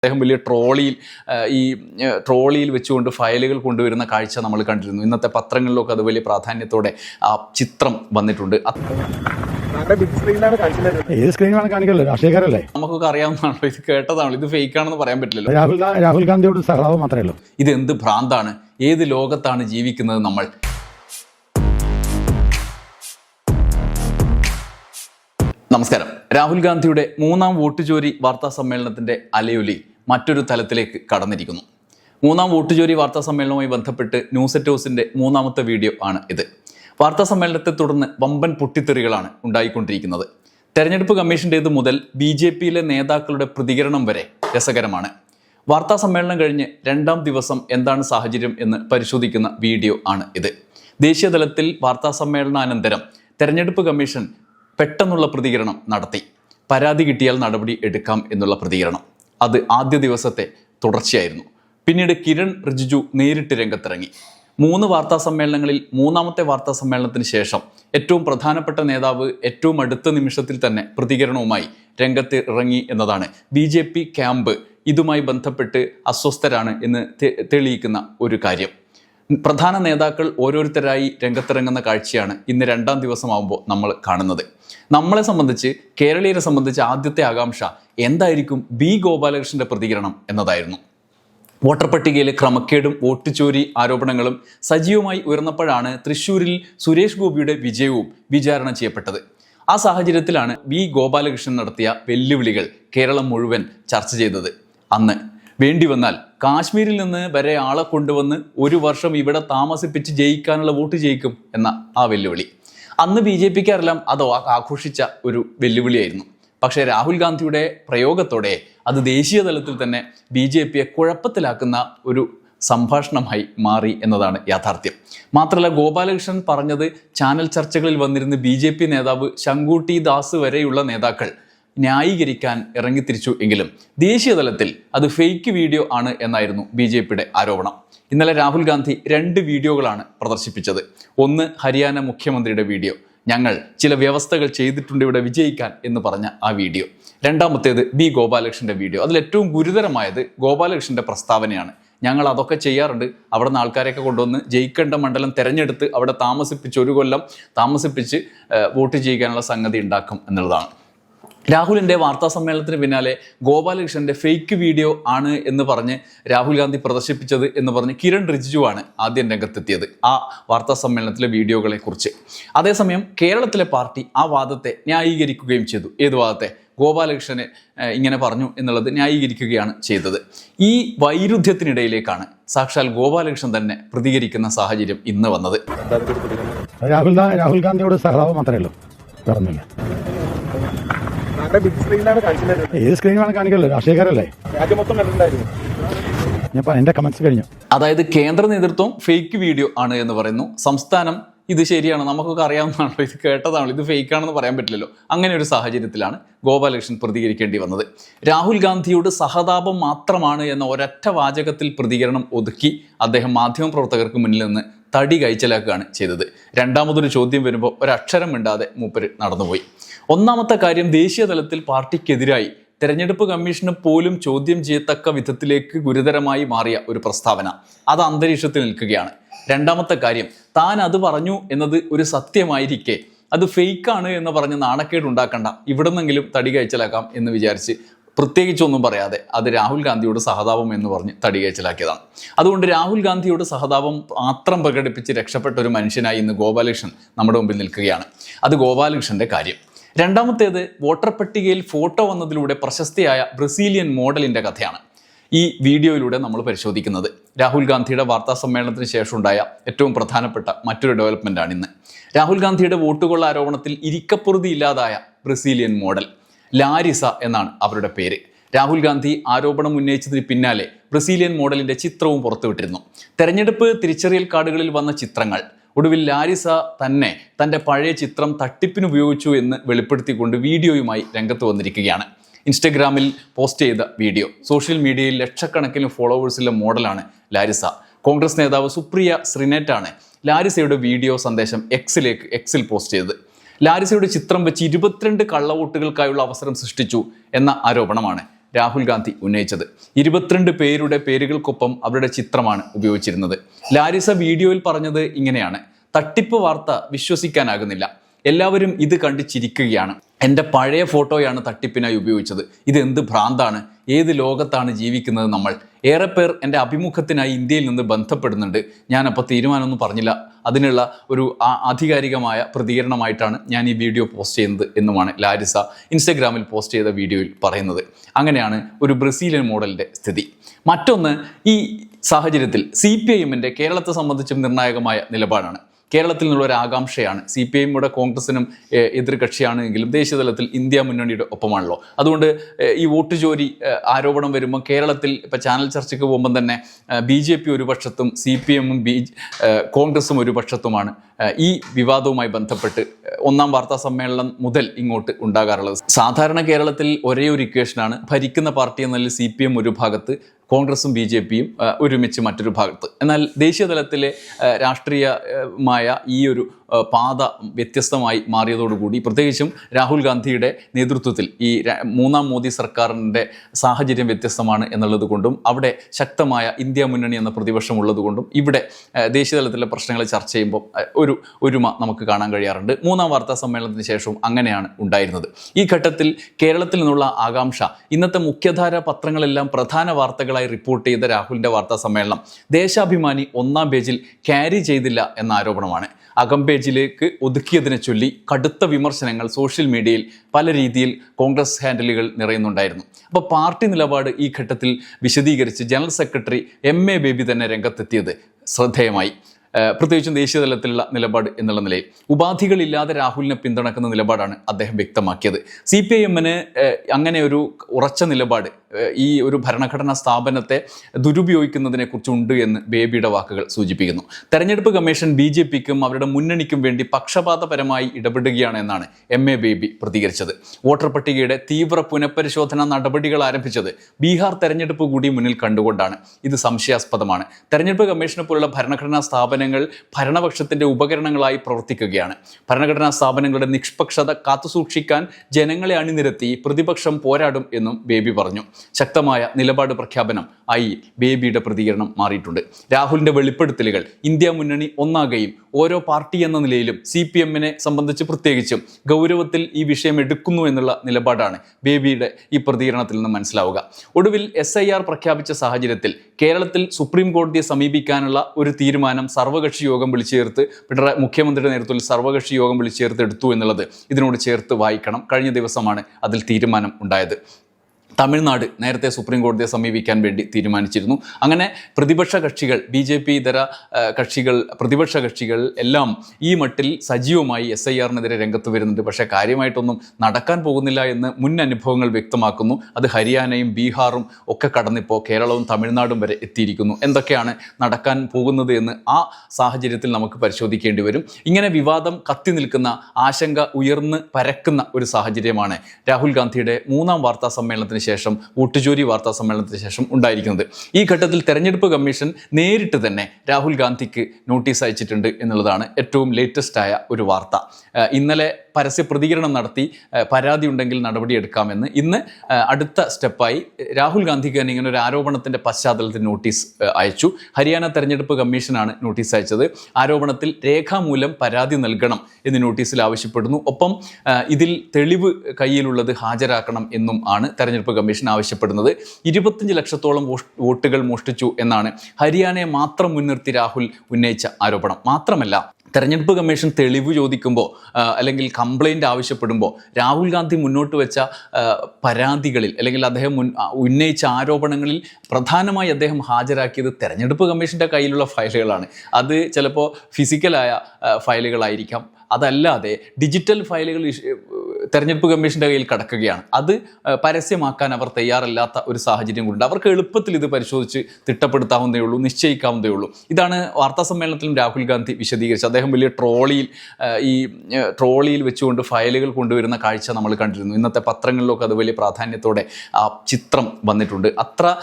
അദ്ദേഹം വലിയ ട്രോളിയിൽ ഈ ട്രോളിയിൽ വെച്ചുകൊണ്ട് ഫയലുകൾ കൊണ്ടുവരുന്ന കാഴ്ച നമ്മൾ കണ്ടിരുന്നു. ഇന്നത്തെ പത്രങ്ങളിലൊക്കെ അത് വലിയ പ്രാധാന്യത്തോടെ ആ ചിത്രം വന്നിട്ടുണ്ട്. നമുക്കൊക്കെ അറിയാവുന്നതാണല്ലോ ഇത് കേട്ടതാണല്ലോ ഇത് ഫേക്ക് ആണെന്ന് പറയാൻ പറ്റില്ലല്ലോ. രാഹുൽ രാഹുൽ ഗാന്ധിയോട് സഹതാവ് മാത്രമേ ഉള്ളൂ. ഇത് എന്ത് ഭ്രാന്താണ്? ഏത് ലോകത്താണ് ജീവിക്കുന്നത് നമ്മൾ? നമസ്കാരം. രാഹുൽ ഗാന്ധിയുടെ മൂന്നാം വോട്ട് ചോരി വാർത്താ സമ്മേളനത്തിന്റെ അലയൊലി. മറ്റൊരു തലത്തിലേക്ക് കടന്നിരിക്കുന്നു. മൂന്നാം വോട്ട് ജോലി വാർത്താ സമ്മേളനവുമായി ബന്ധപ്പെട്ട് ന്യൂസ് എറ്റ് ഹൗസിന്റെ മൂന്നാമത്തെ വീഡിയോ ആണ് ഇത്. വാർത്താ സമ്മേളനത്തെ തുടർന്ന് വമ്പൻ പൊട്ടിത്തെറികളാണ് ഉണ്ടായിക്കൊണ്ടിരിക്കുന്നത്. തെരഞ്ഞെടുപ്പ് കമ്മീഷന്റേത് മുതൽ ബി ജെ പിയിലെ നേതാക്കളുടെ പ്രതികരണം വരെ രസകരമാണ്. വാർത്താ സമ്മേളനം കഴിഞ്ഞ് രണ്ടാം ദിവസം എന്താണ് സാഹചര്യം എന്ന് പരിശോധിക്കുന്ന വീഡിയോ ആണ് ഇത്. ദേശീയതലത്തിൽ വാർത്താ സമ്മേളനാനന്തരം തെരഞ്ഞെടുപ്പ് കമ്മീഷൻ പെട്ടെന്നുള്ള പ്രതികരണം നടത്തി. പരാതി കിട്ടിയാൽ നടപടി എടുക്കാം എന്നുള്ള പ്രതികരണം. അത് ആദ്യ ദിവസത്തെ തുടർച്ചയായിരുന്നു. പിന്നീട് കിരൺ റിജിജു നേരിട്ട് രംഗത്തിറങ്ങി. മൂന്ന് വാർത്താ സമ്മേളനങ്ങളിൽ മൂന്നാമത്തെ വാർത്താ സമ്മേളനത്തിന് ശേഷം ഏറ്റവും പ്രധാനപ്പെട്ട നേതാവ് ഏറ്റവും അടുത്ത നിമിഷത്തിൽ തന്നെ പ്രതികരണവുമായി രംഗത്ത് ഇറങ്ങി എന്നതാണ് ബി ജെ പി ക്യാമ്പ് ഇതുമായി ബന്ധപ്പെട്ട് അസ്വസ്ഥരാണ് എന്ന് തെളിയിക്കുന്ന ഒരു കാര്യം. പ്രധാന നേതാക്കൾ ഓരോരുത്തരായി രംഗത്തിറങ്ങുന്ന കാഴ്ചയാണ് ഇന്ന് രണ്ടാം ദിവസമാകുമ്പോൾ നമ്മൾ കാണുന്നത്. നമ്മളെ സംബന്ധിച്ച് കേരളീയരെ സംബന്ധിച്ച് ആദ്യത്തെ ആകാംക്ഷ എന്തായിരിക്കും ബി ഗോപാലകൃഷ്ണന്റെ പ്രതികരണം എന്നതായിരുന്നു. വോട്ടർ പട്ടികയിലെ ക്രമക്കേടും വോട്ട് ചോരി ആരോപണങ്ങളും സജീവമായി ഉയർന്നപ്പോഴാണ് തൃശൂരിൽ സുരേഷ് ഗോപിയുടെ വിജയവും വിചാരണ ചെയ്യപ്പെട്ടത്. ആ സാഹചര്യത്തിലാണ് ബി ഗോപാലകൃഷ്ണൻ നടത്തിയ വെല്ലുവിളികൾ കേരളം മുഴുവൻ ചർച്ച ചെയ്തത്. അന്ന് വേണ്ടി വന്നാൽ കാശ്മീരിൽ നിന്ന് വരെ ആളെ കൊണ്ടുവന്ന് ഒരു വർഷം ഇവിടെ താമസിപ്പിച്ച് ജയിക്കാനുള്ള വോട്ട് ജയിക്കും എന്ന ആ വെല്ലുവിളി. അന്ന് ബി ജെ പിക്കാരെല്ലാം അത് ആഘോഷിച്ച ഒരു വെല്ലുവിളിയായിരുന്നു. പക്ഷേ രാഹുൽ ഗാന്ധിയുടെ പ്രയോഗത്തോടെ അത് ദേശീയ തലത്തിൽ തന്നെ ബി ജെ പിയെ കുഴപ്പത്തിലാക്കുന്ന ഒരു സംഭാഷണമായി മാറി എന്നതാണ് യാഥാർത്ഥ്യം. മാത്രമല്ല ഗോപാലകൃഷ്ണൻ പറഞ്ഞത് ചാനൽ ചർച്ചകളിൽ വന്നിരുന്ന ബി നേതാവ് ശങ്കൂട്ടി ദാസ് വരെയുള്ള നേതാക്കൾ ന്യായീകരിക്കാൻ ഇറങ്ങിത്തിരിച്ചു എങ്കിലും ദേശീയതലത്തിൽ അത് ഫേക്ക് വീഡിയോ ആണ് എന്നായിരുന്നു ബി ജെ പിയുടെ ആരോപണം. ഇന്നലെ രാഹുൽ ഗാന്ധി രണ്ട് വീഡിയോകളാണ് പ്രദർശിപ്പിച്ചത്. ഒന്ന് ഹരിയാന മുഖ്യമന്ത്രിയുടെ വീഡിയോ. ഞങ്ങൾ ചില വ്യവസ്ഥകൾ ചെയ്തിട്ടുണ്ട് ഇവിടെ വിജയിക്കാൻ എന്ന് പറഞ്ഞ ആ വീഡിയോ. രണ്ടാമത്തേത് ബി ഗോപാലകൃഷ്ണന്റെ വീഡിയോ. അതിൽ ഏറ്റവും ഗുരുതരമായത് ഗോപാലകൃഷ്ണന്റെ പ്രസ്താവനയാണ്. ഞങ്ങൾ അതൊക്കെ ചെയ്യാറുണ്ട്. അവിടെ നിന്ന് ആൾക്കാരെയൊക്കെ കൊണ്ടുവന്ന് ജയിക്കേണ്ട മണ്ഡലം തിരഞ്ഞെടുത്ത് അവിടെ താമസിപ്പിച്ച് ഒരു കൊല്ലം താമസിപ്പിച്ച് വോട്ട് ചെയ്യിക്കാനുള്ള സംഗതി ഉണ്ടാക്കും എന്നുള്ളതാണ്. രാഹുലിന്റെ വാർത്താ സമ്മേളനത്തിന് പിന്നാലെ ഗോപാലകൃഷ്ണന്റെ ഫേക്ക് വീഡിയോ ആണ് എന്ന് പറഞ്ഞ് രാഹുൽ ഗാന്ധി പ്രദർശിപ്പിച്ചത് എന്ന് പറഞ്ഞ് കിരൺ റിജിജു ആണ് ആദ്യം രംഗത്തെത്തിയത് ആ വാർത്താ സമ്മേളനത്തിലെ വീഡിയോകളെ കുറിച്ച്. അതേസമയം കേരളത്തിലെ പാർട്ടി ആ വാദത്തെ ന്യായീകരിക്കുകയും ചെയ്തു. ഏത് വാദത്തെ? ഗോപാലകൃഷ്ണനെ ഇങ്ങനെ പറഞ്ഞു എന്നുള്ളത് ന്യായീകരിക്കുകയാണ് ചെയ്തത്. ഈ വൈരുദ്ധ്യത്തിനിടയിലേക്കാണ് സാക്ഷാൽ ഗോപാലകൃഷ്ണൻ തന്നെ പ്രതികരിക്കുന്ന സാഹചര്യം ഇന്ന് വന്നത്. രാഹുൽ രാഹുൽ ഗാന്ധിയോട് സഹതാപം മാത്രമേ ഉള്ളൂ. വേറൊന്നുമില്ല നമ്മുടെ ബിഗ് സ്ക്രീനിലാണ് കാണിച്ചിട്ടുണ്ടായിരുന്നത് ഏത് സ്ക്രീനിലാണ് കാണിക്കല്ലോ രാഷ്ട്രീയക്കാരല്ലേ? രാജ്യം മൊത്തം കണ്ടിട്ടുണ്ടായിരുന്നു. ഞാൻ എന്റെ കമൻസ് കഴിഞ്ഞു. അതായത് കേന്ദ്ര നേതൃത്വം ഫേക്ക് വീഡിയോ ആണ് എന്ന് പറയുന്നു. സംസ്ഥാനം ഇത് ശരിയാണ് നമുക്കൊക്കെ അറിയാവുന്നതാണല്ലോ. ഇത് കേട്ടതാണല്ലോ. ഇത് ഫേക്ക് ആണെന്ന് പറയാൻ പറ്റില്ലല്ലോ. അങ്ങനെ ഒരു സാഹചര്യത്തിലാണ് ഗോപാലകൃഷ്ണൻ പ്രതികരിക്കേണ്ടി വന്നത്. രാഹുൽ ഗാന്ധിയുടെ സഹതാപം മാത്രമാണ് എന്ന ഒരൊറ്റ വാചകത്തിൽ പ്രതികരണം ഒതുക്കി അദ്ദേഹം മാധ്യമപ്രവർത്തകർക്ക് മുന്നിൽ നിന്ന് തടി കഴിച്ചലാക്കുകയാണ് ചെയ്തത്. രണ്ടാമതൊരു ചോദ്യം വരുമ്പോൾ ഒരക്ഷരം മിണ്ടാതെ മൂപ്പര് നടന്നുപോയി. ഒന്നാമത്തെ കാര്യം ദേശീയ തലത്തിൽ പാർട്ടിക്കെതിരായി തെരഞ്ഞെടുപ്പ് കമ്മീഷന് പോലും ചോദ്യം ചെയ്യത്തക്ക വിധത്തിലേക്ക് ഗുരുതരമായി മാറിയ ഒരു പ്രസ്താവന. അത് അന്തരീക്ഷത്തിൽ നിൽക്കുകയാണ്. രണ്ടാമത്തെ കാര്യം താൻ അത് പറഞ്ഞു എന്നത് ഒരു സത്യമായിരിക്കെ. അത് ഫേക്കാണ് എന്ന് പറഞ്ഞ് നാണക്കേട് ഉണ്ടാക്കണ്ട ഇവിടെ നിന്നെങ്കിലും തടി കഴിച്ചലാക്കാം എന്ന് വിചാരിച്ച് പ്രത്യേകിച്ചൊന്നും പറയാതെ അത് രാഹുൽ ഗാന്ധിയോട് സഹതാപം എന്ന് പറഞ്ഞ് തടികേച്ചിലാക്കിയതാണ്. അതുകൊണ്ട് രാഹുൽ ഗാന്ധിയോട് സഹതാപം മാത്രം പ്രകടിപ്പിച്ച് രക്ഷപ്പെട്ട ഒരു മനുഷ്യനായി ഇന്ന് ഗോപാലകൃഷ്ണൻ നമ്മുടെ മുമ്പിൽ നിൽക്കുകയാണ്. അത് ഗോപാലകൃഷ്ണന്റെ കാര്യം. രണ്ടാമത്തേത് വോട്ടർ പട്ടികയിൽ ഫോട്ടോ വന്നതിലൂടെ പ്രശസ്തിയായ ബ്രസീലിയൻ മോഡലിന്റെ കഥയാണ് ഈ വീഡിയോയിലൂടെ നമ്മൾ പരിശോധിക്കുന്നത്. രാഹുൽ ഗാന്ധിയുടെ വാർത്താ സമ്മേളനത്തിന് ശേഷമുണ്ടായ ഏറ്റവും പ്രധാനപ്പെട്ട മറ്റൊരു ഡെവലപ്മെന്റാണ് ഇന്ന്. രാഹുൽ ഗാന്ധിയുടെ വോട്ടുകൊള്ള ആരോപണത്തിൽ ഇരിക്കപ്പുറതി ഇല്ലാതായ ബ്രസീലിയൻ മോഡൽ. ലാരിസ എന്നാണ് അവരുടെ പേര്. രാഹുൽ ഗാന്ധി ആരോപണം ഉന്നയിച്ചതിന് പിന്നാലെ ബ്രസീലിയൻ മോഡലിന്റെ ചിത്രവും പുറത്തുവിട്ടിരുന്നു. തെരഞ്ഞെടുപ്പ് തിരിച്ചറിയൽ കാർഡുകളിൽ വന്ന ചിത്രങ്ങൾ. ഒടുവിൽ ലാരിസ തന്നെ തന്റെ പഴയ ചിത്രം തട്ടിപ്പിന് ഉപയോഗിച്ചു എന്ന് വെളിപ്പെടുത്തിക്കൊണ്ട് വീഡിയോയുമായി രംഗത്ത് വന്നിരിക്കുകയാണ്. ഇൻസ്റ്റഗ്രാമിൽ പോസ്റ്റ് ചെയ്ത വീഡിയോ. സോഷ്യൽ മീഡിയയിൽ ലക്ഷക്കണക്കിന് ഫോളോവേഴ്സുള്ള മോഡലാണ് ലാരിസ. കോൺഗ്രസ് നേതാവ് സുപ്രിയ ശ്രീനേറ്റാണ് ലാരിസയുടെ വീഡിയോ സന്ദേശം എക്സിലേക്ക് എക്സിൽ പോസ്റ്റ് ചെയ്തത്. ലാരിസയുടെ ചിത്രം വെച്ച് ഇരുപത്തിരണ്ട് കള്ളവോട്ടുകൾക്കായുള്ള അവസരം സൃഷ്ടിച്ചു എന്ന ആരോപണമാണ് രാഹുൽ ഗാന്ധി ഉന്നയിച്ചത്. ഇരുപത്തിരണ്ട് പേരുടെ പേരുകൾക്കൊപ്പം അവരുടെ ചിത്രമാണ് ഉപയോഗിച്ചിരുന്നത്. ലാരിസ വീഡിയോയിൽ പറഞ്ഞത് ഇങ്ങനെയാണ്. തട്ടിപ്പ് വാർത്ത വിശ്വസിക്കാനാകുന്നില്ല. എല്ലാവരും ഇത് കണ്ട് ചിരിക്കുകയാണ്. എന്റെ പഴയ ഫോട്ടോയാണ് തട്ടിപ്പിനായി ഉപയോഗിച്ചത്. ഇത് എന്ത് ഭ്രാന്താണ്? ഏത് ലോകത്താണ് ജീവിക്കുന്നത് നമ്മൾ? ഏറെ പേർ എന്റെ അഭിമുഖത്തിനായി ഇന്ത്യയിൽ നിന്ന് ബന്ധപ്പെടുന്നുണ്ട്. ഞാനപ്പോൾ തീരുമാനമൊന്നും പറഞ്ഞില്ല. അതിനുള്ള ഒരു ആധികാരികമായ പ്രതികരണമായിട്ടാണ് ഞാൻ ഈ വീഡിയോ പോസ്റ്റ് ചെയ്യുന്നത് എന്നുമാണ് ലാരിസ ഇൻസ്റ്റഗ്രാമിൽ പോസ്റ്റ് ചെയ്ത വീഡിയോയിൽ പറയുന്നത്. അങ്ങനെയാണ് ഒരു ബ്രസീലിയൻ മോഡലിന്റെ സ്ഥിതി. മറ്റൊന്ന് ഈ സാഹചര്യത്തിൽ സി പി ഐ എമ്മിന്റെ കേരളത്തെ സംബന്ധിച്ചും നിർണായകമായ നിലപാടാണ്. കേരളത്തിൽ നിന്നുള്ള ഒരു ആകാംക്ഷയാണ്. സി പി എമ്മുടെ കോൺഗ്രസിനും എതിർകക്ഷിയാണ് എതിർ കക്ഷിയാണ് എങ്കിലും ദേശീയ തലത്തിൽ ഇന്ത്യ മുന്നണിയുടെ ഒപ്പമാണല്ലോ. അതുകൊണ്ട് ഈ വോട്ട് ജോലി ആരോപണം വരുമ്പോൾ കേരളത്തിൽ ഇപ്പോൾ ചാനൽ ചർച്ചയ്ക്ക് പോകുമ്പം തന്നെ ബി ജെ പി ഒരു പക്ഷത്തും സി പി എമ്മും ബി കോൺഗ്രസും ഒരു പക്ഷത്തുമാണ് ഈ വിവാദവുമായി ബന്ധപ്പെട്ട് ഒന്നാം വാർത്താ സമ്മേളനം മുതൽ ഇങ്ങോട്ട് ഉണ്ടാകാറുള്ളത്. സാധാരണ കേരളത്തിൽ ഒരേ ഒരു ഇക്വേഷനാണ് ഭരിക്കുന്ന പാർട്ടി എന്നതിൽ സി പി എം ഒരു ഭാഗത്ത് കോൺഗ്രസും ബി ജെ പിയും ഒരുമിച്ച് മറ്റൊരു ഭാഗത്ത്. എന്നാൽ ദേശീയ തലത്തിലെ രാഷ്ട്രീയമായ ഈ ഒരു പാത വ്യത്യസ്തമായി മാറിയതോടുകൂടി പ്രത്യേകിച്ചും രാഹുൽ ഗാന്ധിയുടെ നേതൃത്വത്തിൽ ഈ മൂന്നാം മോദി സർക്കാരിന്റെ സാഹചര്യം വ്യത്യസ്തമാണ് എന്നുള്ളത് കൊണ്ടും അവിടെ ശക്തമായ ഇന്ത്യ മുന്നണി എന്ന പ്രതിപക്ഷം ഉള്ളതുകൊണ്ടും ഇവിടെ ദേശീയതലത്തിലെ ദേശീയ തലത്തിലെ പ്രശ്നങ്ങൾ ചർച്ച ചെയ്യുമ്പോൾ ഒരു ഒരുമ നമുക്ക് കാണാൻ കഴിയാറുണ്ട്. മൂന്നാം വാർത്താ സമ്മേളനത്തിന് ശേഷവും അങ്ങനെയാണ് ഉണ്ടായിരുന്നത്. ഈ ഘട്ടത്തിൽ കേരളത്തിൽ നിന്നുള്ള ആകാംക്ഷ ഇന്നത്തെ മുഖ്യധാര പത്രങ്ങളെല്ലാം പ്രധാന വാർത്തകളായി റിപ്പോർട്ട് ചെയ്ത രാഹുലിന്റെ വാർത്താ സമ്മേളനം ദേശാഭിമാനി ഒന്നാം പേജിൽ ക്യാരി ചെയ്തില്ല എന്ന ആരോപണമാണ്. അകം പേജിലേക്ക് ഒതുക്കിയതിനെ ചൊല്ലി കടുത്ത വിമർശനങ്ങൾ സോഷ്യൽ മീഡിയയിൽ പല രീതിയിൽ കോൺഗ്രസ് ഹാൻഡിലുകൾ നിറയുന്നുണ്ടായിരുന്നു. അപ്പോൾ പാർട്ടി നിലപാട് ഈ ഘട്ടത്തിൽ വിശദീകരിച്ച് general secretary M A Baby തന്നെ രംഗത്തെത്തിയത് ശ്രദ്ധേയമായി. പ്രത്യേകിച്ചും ദേശീയ തലത്തിലുള്ള നിലപാട് എന്നുള്ള നിലയിൽ. ഉപാധികളില്ലാതെ രാഹുലിനെ പിന്തുണക്കുന്ന നിലപാടാണ് അദ്ദേഹം വ്യക്തമാക്കിയത്. സി പി ഐ എമ്മിന് അങ്ങനെ ഒരു ഉറച്ച നിലപാട് ഈ ഒരു ഭരണഘടനാ സ്ഥാപനത്തെ ദുരുപയോഗിക്കുന്നതിനെ കുറിച്ചുണ്ട് എന്ന് ബേബിയുടെ വാക്കുകൾ സൂചിപ്പിക്കുന്നു. തെരഞ്ഞെടുപ്പ് കമ്മീഷൻ ബി ജെ പിക്കും അവരുടെ മുന്നണിക്കും വേണ്ടി പക്ഷപാതപരമായി ഇടപെടുകയാണ് എന്നാണ് എം എ ബേബി പ്രതികരിച്ചത്. വോട്ടർ പട്ടികയുടെ തീവ്ര പുനഃപരിശോധന നടപടികൾ ആരംഭിച്ചത് ബീഹാർ തെരഞ്ഞെടുപ്പ് കൂടി മുന്നിൽ കണ്ടുകൊണ്ടാണ്. ഇത് സംശയാസ്പദമാണ്. തെരഞ്ഞെടുപ്പ് കമ്മീഷനെ പോലുള്ള ഭരണഘടനാ സ്ഥാപനങ്ങൾ ഭരണപക്ഷത്തിന്റെ ഉപകരണങ്ങളായി പ്രവർത്തിക്കുകയാണ്. ഭരണഘടനാ സ്ഥാപനങ്ങളുടെ നിഷ്പക്ഷത കാത്തുസൂക്ഷിക്കാൻ ജനങ്ങളെ അണിനിരത്തി പ്രതിപക്ഷം പോരാടും എന്നും ബേബി പറഞ്ഞു. ശക്തമായ നിലപാട് പ്രഖ്യാപനം ആയി ബേബിയുടെ പ്രതികരണം മാറിയിട്ടുണ്ട്. രാഹുലിന്റെ വെളിപ്പെടുത്തലുകൾ ഇന്ത്യ മുന്നണി ഒന്നാകുകയും ഓരോ പാർട്ടി എന്ന നിലയിലും സി പി എമ്മിനെ സംബന്ധിച്ച് പ്രത്യേകിച്ചും ഗൗരവത്തിൽ ഈ വിഷയം എടുക്കുന്നു എന്നുള്ള നിലപാടാണ് ബേബിയുടെ ഈ പ്രതികരണത്തിൽ നിന്ന് മനസ്സിലാവുക. ഒടുവിൽ എസ് ഐ ആർ പ്രഖ്യാപിച്ച സാഹചര്യത്തിൽ കേരളത്തിൽ സുപ്രീം കോടതിയെ സമീപിക്കാനുള്ള ഒരു തീരുമാനം സർവകക്ഷി യോഗം വിളിച്ചു ചേർത്ത് പിണറായി മുഖ്യമന്ത്രിയുടെ നേതൃത്വത്തിൽ സർവകക്ഷി യോഗം വിളിച്ചു ചേർത്ത് എടുത്തു എന്നുള്ളത് ഇതിനോട് ചേർത്ത് വായിക്കണം. കഴിഞ്ഞ ദിവസമാണ് അതിൽ തീരുമാനം ഉണ്ടായത്. തമിഴ്നാട് നേരത്തെ സുപ്രീം കോടതിയെ സമീപിക്കാൻ വേണ്ടി തീരുമാനിച്ചിരുന്നു. അങ്ങനെ പ്രതിപക്ഷ കക്ഷികൾ ബി ജെ പി ഇതര കക്ഷികൾ പ്രതിപക്ഷ കക്ഷികൾ എല്ലാം ഈ മട്ടിൽ സജീവമായി എസ് ഐ ആറിനെതിരെ രംഗത്ത് വരുന്നുണ്ട്. പക്ഷേ കാര്യമായിട്ടൊന്നും നടക്കാൻ പോകുന്നില്ല എന്ന് മുൻ അനുഭവങ്ങൾ വ്യക്തമാക്കുന്നു. അത് ഹരിയാനയും ബീഹാറും ഒക്കെ കടന്നിപ്പോൾ കേരളവും തമിഴ്നാടും വരെ എത്തിയിരിക്കുന്നു. എന്തൊക്കെയാണ് നടക്കാൻ പോകുന്നത് എന്ന് ആ സാഹചര്യത്തിൽ നമുക്ക് പരിശോധിക്കേണ്ടി വരും. ഇങ്ങനെ വിവാദം കത്തി നിൽക്കുന്ന ആശങ്ക ഉയർന്ന് പരക്കുന്ന ഒരു സാഹചര്യമാണ് രാഹുൽ ഗാന്ധിയുടെ മൂന്നാം വാർത്താ സമ്മേളനത്തിന് ശേഷം ഊട്ടുചൂരി വാർത്താ സമ്മേളനത്തിന് ശേഷം ഉണ്ടായിരിക്കുന്നത്. ഈ ഘട്ടത്തിൽ തെരഞ്ഞെടുപ്പ് കമ്മീഷൻ നേരിട്ട് തന്നെ രാഹുൽ ഗാന്ധിക്ക് നോട്ടീസ് അയച്ചിട്ടുണ്ട് എന്നുള്ളതാണ് ഏറ്റവും ലേറ്റസ്റ്റ് ആയ ഒരു വാർത്ത. ഇന്നലെ പരസ്യ പ്രതികരണം നടത്തി പരാതി ഉണ്ടെങ്കിൽ നടപടിയെടുക്കാമെന്ന് ഇന്ന് അടുത്ത സ്റ്റെപ്പായി രാഹുൽ ഗാന്ധിക്ക് തന്നെ ഇങ്ങനെ ഒരു ആരോപണത്തിന്റെ പശ്ചാത്തലത്തിൽ നോട്ടീസ് അയച്ചു. ഹരിയാന തെരഞ്ഞെടുപ്പ് കമ്മീഷനാണ് നോട്ടീസ് അയച്ചത്. ആരോപണത്തിൽ രേഖാമൂലം പരാതി നൽകണം എന്ന് നോട്ടീസിൽ ആവശ്യപ്പെടുന്നു. ഒപ്പം ഇതിൽ തെളിവ് കയ്യിലുള്ളത് ഹാജരാക്കണം എന്നും ആണ് തെരഞ്ഞെടുപ്പ് കമ്മീഷൻ ആവശ്യപ്പെടുന്നത് ഇരുപത്തഞ്ച് ലക്ഷത്തോളം വോട്ടുകൾ മോഷ്ടിച്ചു എന്നാണ് ഹരിയാനയെ മാത്രം മുൻനിർത്തി രാഹുൽ ഉന്നയിച്ച ആരോപണം. മാത്രമല്ല തെരഞ്ഞെടുപ്പ് കമ്മീഷൻ തെളിവ് ചോദിക്കുമ്പോൾ അല്ലെങ്കിൽ കംപ്ലൈന്റ് ആവശ്യപ്പെടുമ്പോൾ രാഹുൽ ഗാന്ധി മുന്നോട്ട് വെച്ച പരാതികളിൽ അല്ലെങ്കിൽ അദ്ദേഹം മുൻ ഉന്നയിച്ച ആരോപണങ്ങളിൽ പ്രധാനമായി അദ്ദേഹം ഹാജരാക്കിയത് തെരഞ്ഞെടുപ്പ് കമ്മീഷന്റെ കയ്യിലുള്ള ഫയലുകളാണ്. അത് ചിലപ്പോൾ ഫിസിക്കലായ ഫയലുകളായിരിക്കാം. അതല്ലാതെ ഡിജിറ്റൽ ഫയലുകൾ തെരഞ്ഞെടുപ്പ് കമ്മീഷന്റെ കയ്യിൽ കടക്കുകയാണ്. അത് പരസ്യമാക്കാൻ അവർ തയ്യാറല്ലാത്ത ഒരു സാഹചര്യം കൊണ്ട് അവർക്ക് എളുപ്പത്തിൽ ഇത് പരിശോധിച്ച് തിട്ടപ്പെടുത്താവുന്നേ ഉള്ളൂ നിശ്ചയിക്കാവുന്നതേ ഉള്ളൂ. ഇതാണ് വാർത്താ സമ്മേളനത്തിലും രാഹുൽ ഗാന്ധി വിശദീകരിച്ചത്. അദ്ദേഹം വലിയ ട്രോളിയിൽ ഈ ട്രോളിയിൽ വെച്ചുകൊണ്ട് ഫയലുകൾ കൊണ്ടുവരുന്ന കാഴ്ച നമ്മൾ കണ്ടിരുന്നു. ഇന്നത്തെ പത്രങ്ങളിലൊക്കെ അത് വലിയ പ്രാധാന്യത്തോടെ ആ ചിത്രം വന്നിട്ടുണ്ട്. അത്ര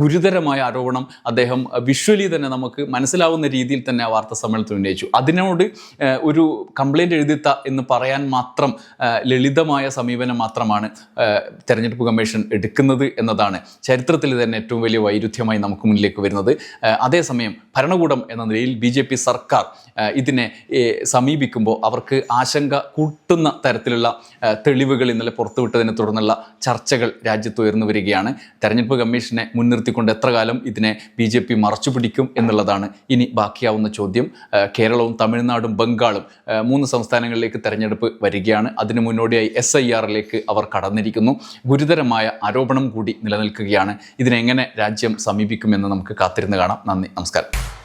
ഗുരുതരമായ ആരോപണം അദ്ദേഹം വിഷ്വലി തന്നെ നമുക്ക് മനസ്സിലാവുന്ന രീതിയിൽ തന്നെ ആ വാർത്താ സമ്മേളനത്തിൽ ഉന്നയിച്ചു. അതിനോട് ഒരു കംപ്ലൈന്റ് എഴുതിത്ത എന്ന് പറയാൻ മാത്രം ലളിതമായ സമീപനം മാത്രമാണ് തെരഞ്ഞെടുപ്പ് കമ്മീഷൻ എടുക്കുന്നത് എന്നതാണ് ചരിത്രത്തിൽ തന്നെ ഏറ്റവും വലിയ വൈരുദ്ധ്യമായി നമുക്ക് മുന്നിലേക്ക് വരുന്നത്. അതേസമയം ഭരണകൂടം എന്ന നിലയിൽ ബി ജെ പി സർക്കാർ ഇതിനെ സമീപിക്കുമ്പോൾ അവർക്ക് ആശങ്ക കൂട്ടുന്ന തരത്തിലുള്ള തെളിവുകൾ ഇന്നലെ പുറത്തുവിട്ടതിനെ തുടർന്നുള്ള ചർച്ചകൾ രാജ്യത്ത് ഉയർന്നു വരികയാണ്. തെരഞ്ഞെടുപ്പ് കമ്മീഷനെ മുൻനിർത്തിക്കൊണ്ട് എത്ര കാലം ഇതിനെ ബി ജെ പി മറച്ചുപിടിക്കും എന്നുള്ളതാണ് ഇനി ബാക്കിയാവുന്ന ചോദ്യം. കേരളവും തമിഴ്നാടും ബംഗാളും മൂന്ന് സംസ്ഥാനങ്ങളിലേക്ക് തെരഞ്ഞെടുപ്പ് വരികയാണ്. അതിനു അതിന് മുന്നോടിയായി എസ് ഐ ആറിലേക്ക് അവർ കടന്നിരിക്കുന്നു. ഗുരുതരമായ ആരോപണം കൂടി നിലനിൽക്കുകയാണ്. ഇതിനെങ്ങനെ രാജ്യം സമീപിക്കുമെന്ന് നമുക്ക് കാത്തിരുന്ന് കാണാം. നന്ദി. നമസ്കാരം.